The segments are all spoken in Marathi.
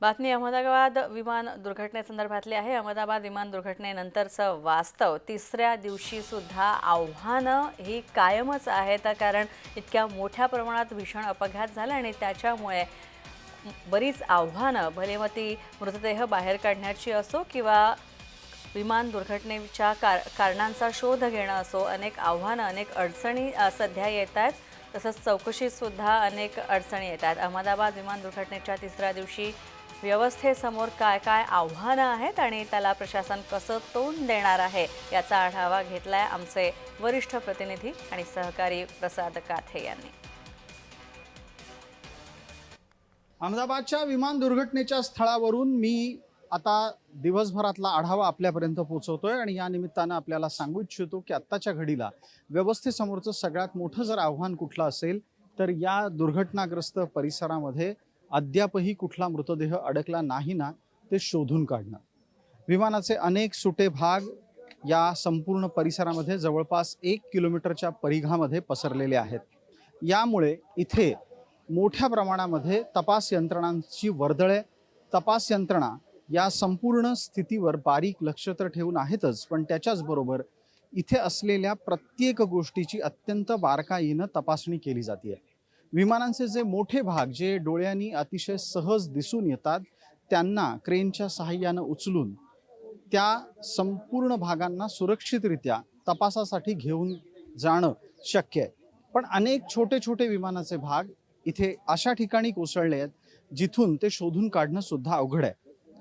बातमी अहमदाबाद विमान दुर्घटनेसंदर्भातली आहे. अहमदाबाद विमान दुर्घटनेनंतरचं वास्तव तिसऱ्या दिवशीसुद्धा आव्हानं ही कायमच आहेत कारण इतक्या मोठ्या प्रमाणात भीषण अपघात झाला आणि त्याच्यामुळे बरीच आव्हानं भले मग ती मृतदेह बाहेर काढण्याची असो किंवा विमान दुर्घटनेच्या कार कारणांचा शोध घेणं असो अनेक आव्हानं अनेक अडचणी सध्या येत आहेत. तसंच चौकशीतसुद्धा अनेक अडचणी येत आहेत. अहमदाबाद विमान दुर्घटनेच्या तिसऱ्या दिवशी व्यवस्थेसमोर काय काय आव्हानं आहेत आणि त्याला प्रशासन कसं तोंड देणार आहे याचा आढावा घेतलाय आमचे वरिष्ठ प्रतिनिधी आणि सहकारी प्रसाद काथे यांनी. अहमदाबादच्या विमान दुर्घटनेच्या स्थळावरून मी आता दिवसभरातला आढावा आपल्यापर्यंत पोहोचवतोय आणि या निमित्तानं आपल्याला सांगू इच्छितो की आत्ताच्या घडीला व्यवस्थेसमोरचं सगळ्यात मोठं जर आव्हान कुठलं असेल तर या दुर्घटनाग्रस्त परिसरामध्ये अद्यापही कुठला मृतदेह अडकला नाही ना ते शोधून काढणं विमानाचे अनेक सुटे भाग या संपूर्ण परिसरामध्ये जवळपास एक किलोमीटरच्या परिघामध्ये पसरलेले आहेत. यामुळे इथे मोठ्या प्रमाणामध्ये तपास यंत्रणांची वर्दळे तपास यंत्रणा या संपूर्ण स्थितीवर बारीक लक्ष तर ठेवून आहेतच पण त्याच्याचबरोबर इथे असलेल्या प्रत्येक गोष्टीची अत्यंत बारकाईनं तपासणी केली जाते विमानांचे जे मोठे भाग जे डोळ्यांनी अतिशय सहज दिसून येतात त्यांना क्रेनच्या सहाय्यानं उचलून त्या संपूर्ण भागांना सुरक्षितरित्या तपासासाठी घेऊन जाणं शक्य आहे. पण अनेक छोटे छोटे विमानाचे भाग इथे अशा ठिकाणी कोसळले आहेत जिथून ते शोधून काढणं सुद्धा अवघड आहे.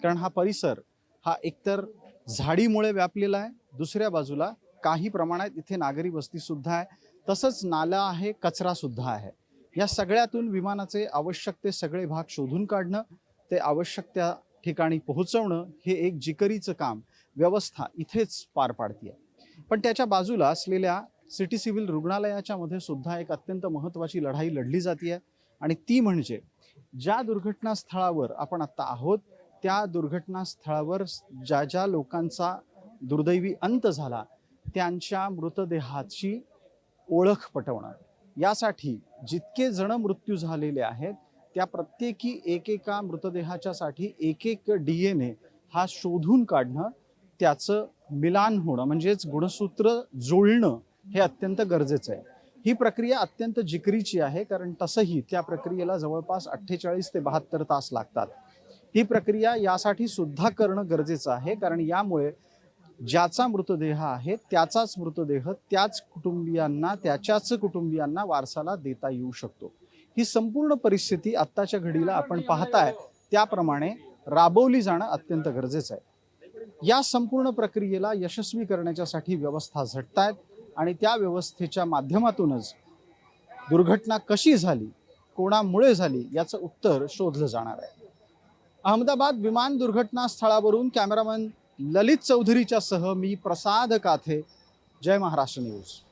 कारण हा परिसर हा एकतर झाडीमुळे व्यापलेला आहे दुसऱ्या बाजूला काही प्रमाणात इथे नागरी वस्ती सुद्धा आहे तसंच नाला आहे कचरा सुद्धा आहे. या सगळ्यातून विमानाचे आवश्यक ते सगळे भाग शोधून काढणं ते आवश्यक त्या ठिकाणी पोहोचवणं हे एक जिकरीचं काम व्यवस्था इथेच पार पाडते पण त्याच्या बाजूला असलेल्या सिटी सिव्हिल रुग्णालयाच्या मध्ये सुद्धा एक अत्यंत महत्त्वाची लढाई लढली जाते आणि ती म्हणजे ज्या दुर्घटना स्थळावर आपण आत्ता आहोत त्या दुर्घटना स्थळावर ज्या ज्या लोकांचा दुर्दैवी अंत झाला त्यांच्या मृतदेहाची ओळख पटवणं. यासाठी जितके जण मृत्यू झालेले आहेत त्या प्रत्येकी एकेका मृतदेहाच्या साठी एक एक डी एन ए हा शोधून काढणं त्याचं मिलान होणं म्हणजेच गुणसूत्र जुळणं हे अत्यंत गरजेचं आहे. ही प्रक्रिया अत्यंत जिकरीची आहे कारण तसंही त्या प्रक्रियेला जवळपास अठ्ठेचाळीस ते बहात्तर तास लागतात. ही प्रक्रिया यासाठी सुद्धा करणं गरजेचं आहे कारण यामुळे ज्याचा मृतदेह आहे त्याचाच मृतदेह त्याच कुटुंबियांना त्याच्याच कुटुंबियांना वारसाला देता येऊ शकतो. ही संपूर्ण परिस्थिती आत्ताच्या घडीला आपण पाहताय. त्याप्रमाणे राबवली जाणं अत्यंत गरजेचं आहे. या संपूर्ण प्रक्रियेला यशस्वी करण्याच्यासाठी व्यवस्था झटतायत आणि त्या व्यवस्थेच्या माध्यमातूनच दुर्घटना कशी झाली कोणामुळे झाली याचं उत्तर शोधलं जाणार आहे. अहमदाबाद विमान दुर्घटना स्थळावरून कॅमेरामन ललित चौधरीच्या सह मी प्रसाद काथे. जय महाराष्ट्र न्यूज.